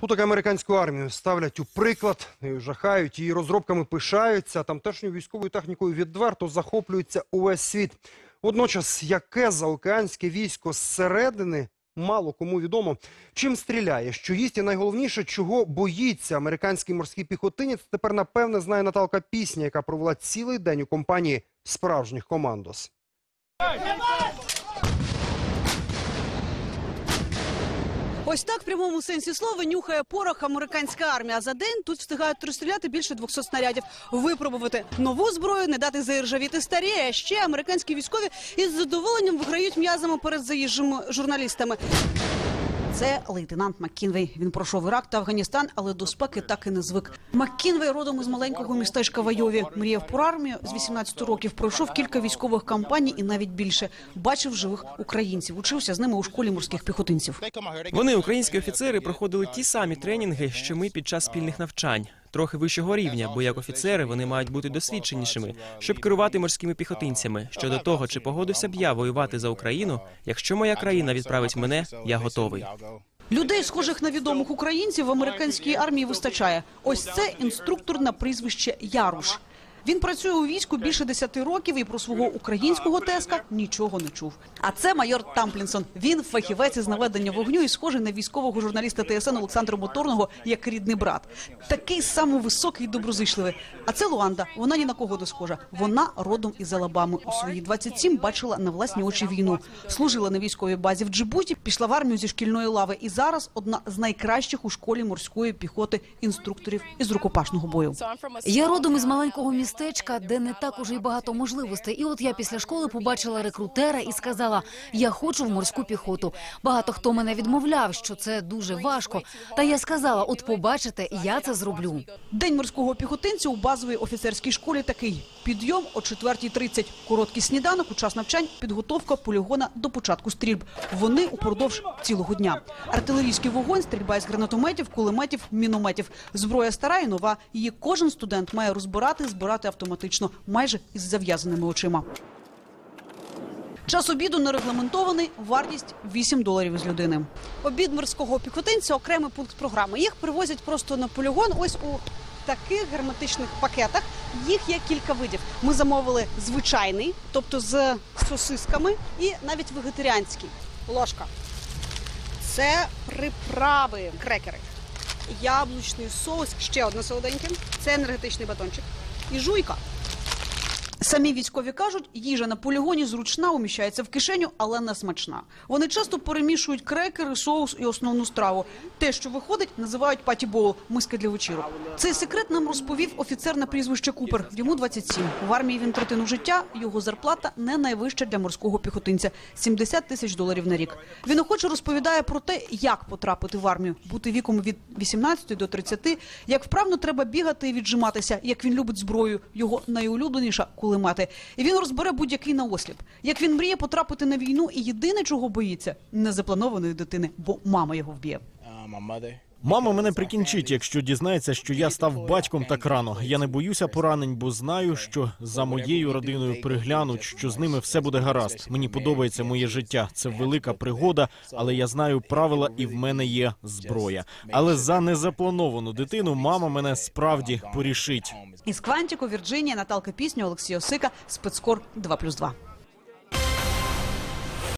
Тут так американську армію ставлять у приклад, жахають, її розробками пишаються. Тамтешньою військовою технікою відверто захоплюється увесь світ. Водночас, яке заокеанське військо зсередини, мало кому відомо. Чим стріляє, що їсть і найголовніше, чого боїться американський морський піхотинець, тепер напевне знає Наталка Пісня, яка провела цілий день у компанії справжніх командос. Ось так в прямому сенсі слова нюхає порох американська армія. За день тут встигають розстріляти більше 200 снарядів, випробувати нову зброю, не дати заіржавіти старі. А ще американські військові із задоволенням виграють м'язами перед заїжджими журналістами. Це лейтенант Маккінвей. Він пройшов Ірак та Афганістан, але до спеки так і не звик. Маккінвей родом із маленького містечка Вайові. Мріяв про армію з 18 років. Пройшов кілька військових кампаній і навіть більше. Бачив живих українців. Учився з ними у школі морських піхотинців. Вони, українські офіцери, проходили ті самі тренінги, що ми під час спільних навчань. Трохи вищого рівня, бо як офіцери вони мають бути досвідченішими, щоб керувати морськими піхотинцями. Щодо того, чи погодився б я воювати за Україну, якщо моя країна відправить мене, я готовий. Людей, схожих на відомих українців, в американській армії вистачає. Ось це інструктор на прізвище Яруш. Він працює у війську більше 10 років і про свого українського теска нічого не чув. А це майор Тамплінсон. Він фахівець із наведення вогню і схожий на військового журналіста ТСН Олександра Моторного як рідний брат. Такий самовисокий і доброзичливий. А це Луанда. Вона ні на кого не схожа. Вона родом із Алабами. У свої 27 бачила на власні очі війну. Служила на військовій базі в Джибуті, пішла в армію зі шкільної лави. І зараз одна з найкращих у школі морської піхоти інструкторів із рукопашного бою. Я родом із маленького містечка, де не так уже й багато можливостей. І от я після школи побачила рекрутера і сказала: я хочу в морську піхоту. Багато хто мене відмовляв, що це дуже важко. Та я сказала: от побачите, я це зроблю. День морського піхотинця у базовій офіцерській школі такий: підйом о 4.30, короткий сніданок, у час навчань, підготовка полігона до початку стрільб. Вони упродовж цілого дня. Артилерійський вогонь, стрільба із гранатометів, кулеметів, мінометів. Зброя стара і нова. Її кожен студент має розбирати, збирати автоматично, майже із зав'язаними очима. Час обіду не регламентований, вартість 8 доларів з людини. Обід морського піхотинця окремий пункт програми. Їх привозять просто на полігон. Ось у таких герметичних пакетах. Їх є кілька видів. Ми замовили звичайний, тобто з сосисками, і навіть вегетаріанський. Ложка. Це приправи, крекери, яблучний соус, ще одне солоденьке. Це енергетичний батончик. І жуйка. Самі військові кажуть, їжа на полігоні зручна, уміщається в кишеню, але не смачна. Вони часто перемішують крекери, соус і основну страву. Те, що виходить, називають паті-боул – миска для вечірок. Цей секрет нам розповів офіцер на прізвище Купер. Йому 27. В армії він третину життя. Його зарплата не найвища для морського піхотинця – 70 тисяч доларів на рік. Він охоче розповідає про те, як потрапити в армію, бути віком від 18 до 30, як вправно треба бігати і віджиматися, як він любить зброю. Його найулюбленіша – кулемети. І він розбере будь-який наосліп. Як він мріє потрапити на війну, і єдине, чого боїться – незапланованої дитини, бо мама його вб'є. Мама мене прикінчить, якщо дізнається, що я став батьком так рано. Я не боюся поранень, бо знаю, що за моєю родиною приглянуть, що з ними все буде гаразд. Мені подобається моє життя. Це велика пригода, але я знаю правила, і в мене є зброя. Але за незаплановану дитину мама мене справді порішить. Із Квантіку, Вірджинія, Наталка Пісню, Олексій Осика, спецкор 2+,2.